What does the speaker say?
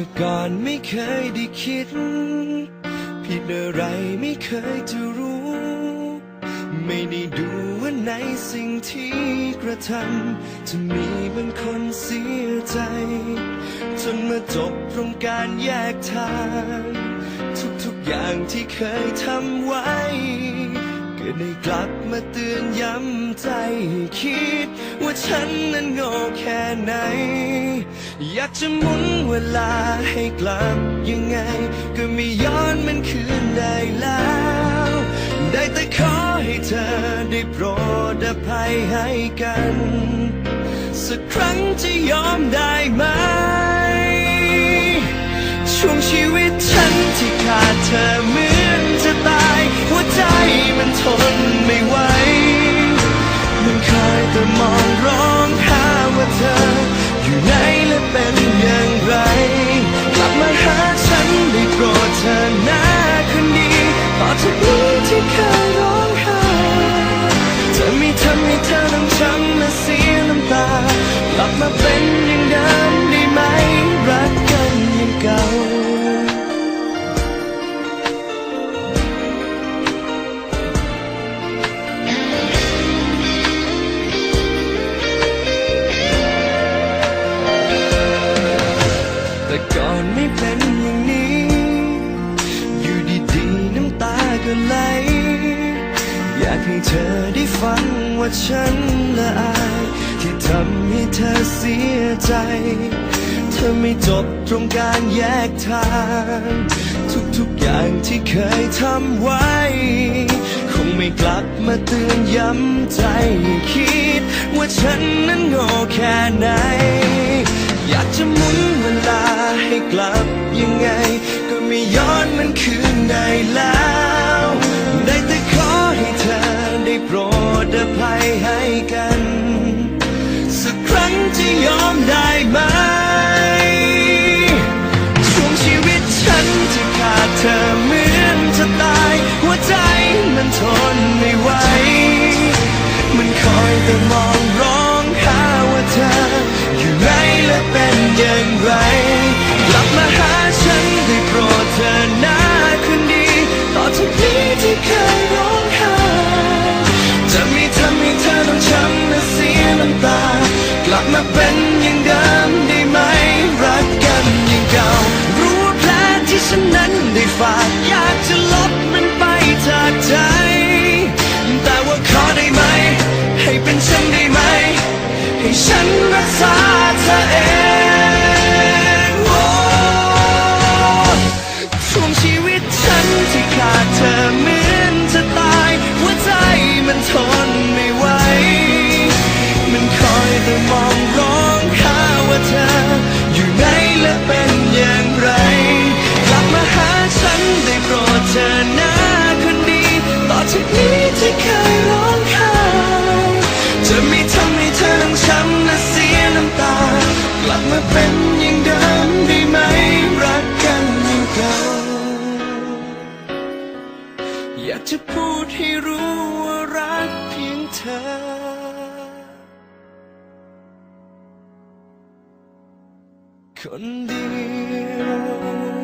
มื่อก่อนไม่เคยได้คิด ผิดอะไรไม่เคยจะรู้ ไม่ได้ดูว่าในสิ่งที่กระทำจะมีบางคนเสียใจ จนมาจบตรงการแยกทาง ทุกๆอย่างที่เคยทำไว้ก็ได้กลับมาเตือนย้ำใจคิด ว่าฉันนั้นโง่แค่ไหน อยากจะหมุนเวลาให้กลับยังไง ก็ไม่ย้อนมันคืนได้แล้ว ได้แต่ขอให้เธอได้โปรดอภัยให้กัน สักครั้งจะยอมได้ไหม ช่วงชีวิตฉันที่ขาดเธอ จะไให้เธอได้ฟังว่าฉันละอาย ที่ทำให้เธอเสียใจ เธอไม่จบตรงการแยกทาง ทุกๆอย่างที่เคยทำไว้ คงไม่กลับมาเตือนย้ำใจคิด ว่าฉันนั้นโง่แค่ไหน อยากจะหมุนเวลาให้กลับยังไง ก็ไม่ย้อนมันคืนได้แล้ว กัน สักครั้งจะยอมได้ไหม ให้เป็นฉันได้ไหม ให้ฉันรักษาเธอเองโอ้ช่วงชีวิตฉันที่ขาดเธอเหมือนจะตาย หัวใจมันทนไม่ไหว มันคอยแต่มองร้องหาว่าเธอ อยู่ไหนและเป็นอย่างไร กลับมาหาฉันได้โปรดเธอน้า อยากจะพูดให้รู้ว่ารักเพียงเธอคนเดียว